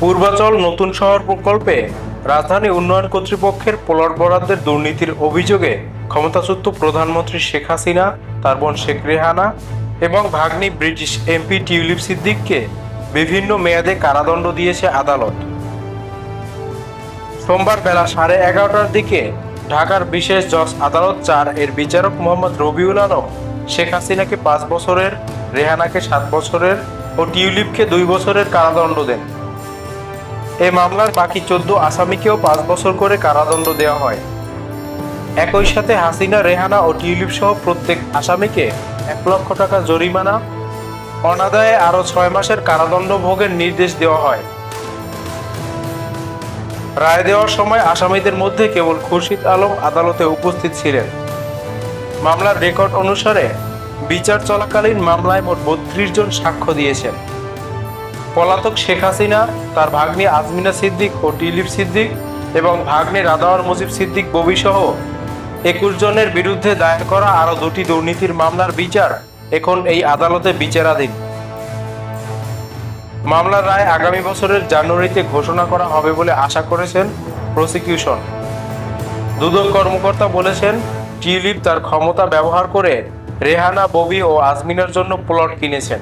পূর্বাচল নতুন শহর প্রকল্পে রাজধানী উন্নয়ন কর্তৃপক্ষের প্লট বরাদ্দের দুর্নীতির অভিযোগে ক্ষমতাচ্যুত প্রধানমন্ত্রী শেখ হাসিনা, তার বোন শেখ রেহানা এবং ভাগ্নি ব্রিটিশ এমপি টিউলিপ সিদ্দিককে বিভিন্ন মেয়াদে কারাদণ্ড দিয়েছে আদালত। সোমবার বেলা সাড়ে এগারোটার দিকে ঢাকার বিশেষ জজ আদালত চার এর বিচারক মোহাম্মদ রবিউল আলম শেখ হাসিনাকে পাঁচ বছরের, রেহানাকে সাত বছরের ও টিউলিপকে দুই বছরের কারাদণ্ড দেন। এই মামলার বাকি চোদ্দ আসামিকেও পাঁচ বছর করে কারাদণ্ড দেওয়া হয়। একই সাথে হাসিনা, রেহানা ও টিউলিপ সহ প্রত্যেক আসামিকে এক লক্ষ টাকা জরিমানা, অনাদায়ে আরও ছয় মাসের কারাদণ্ড ভোগের নির্দেশ দেওয়া হয়। রায় দেওয়ার সময় আসামিদের মধ্যে কেবল খুরশিদ আলম আদালতে উপস্থিত ছিলেন। মামলার রেকর্ড অনুসারে বিচার চলাকালীন মামলায় মোট বত্রিশ জন সাক্ষ্য দিয়েছেন। পলাতক শেখ হাসিনা, তার ভাগ্নি আজমিনা সিদ্দিক ও টিলিপ সিদ্দিক এবং ভাগ্নে রাদাওয়ার মুজিব সিদ্দিক ববি সহ একুশ জনের বিরুদ্ধে দায়ের করা আরও দুটি দুর্নীতির মামলার বিচার এখন এই আদালতে বিচারাধীন। মামলার রায় আগামী বছরের জানুয়ারিতে ঘোষণা করা হবে বলে আশা করেছেন প্রসিকিউশন। দুদক কর্মকর্তা বলেছেন টিউলিপ তার ক্ষমতা ব্যবহার করে রেহানা, ববি ও আজমিনের জন্য প্লট কিনেছেন।